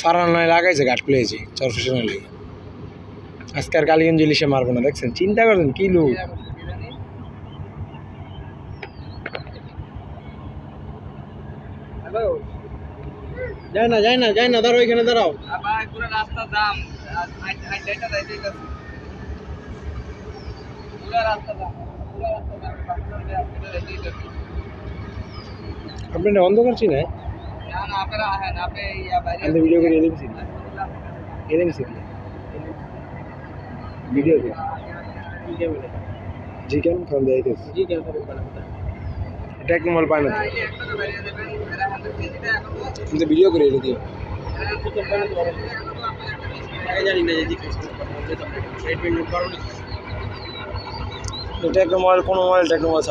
ফারান নয় লাগাইছে ঘাট খুলেছি চরফেশনের লেগে আজকে আর কালীগঞ্জ ইলিশে মারবো না দেখছেন? চিন্তা করছেন কি লোক? যায় না যায় না যায় না দাঁড়াও এখানে দাঁড়াও। ভাই পুরো রাস্তা জাম ডেটা যাইতে গেছে পুরো রাস্তা জাম পুরো রাস্তা জাম আপনারা আপনারা যাইতে গেছে আপনি এটা বন্ধ করছি না না না আপনারা হ্যাঁ আপনি ইয়া বাইরে আমি ভিডিও করে এলিমছি এলিমছি ভিডিও করে জি কেন ফোন দেয় বলা এটা এক মোবাইল পায় না তো। একটা বাইরে দেবেন এরা হাতে দিতে এখন কিন্তু ভিডিও করে দিও এটা একটা মোবাইল কোনো মোবাইল টেকনো মোবাইল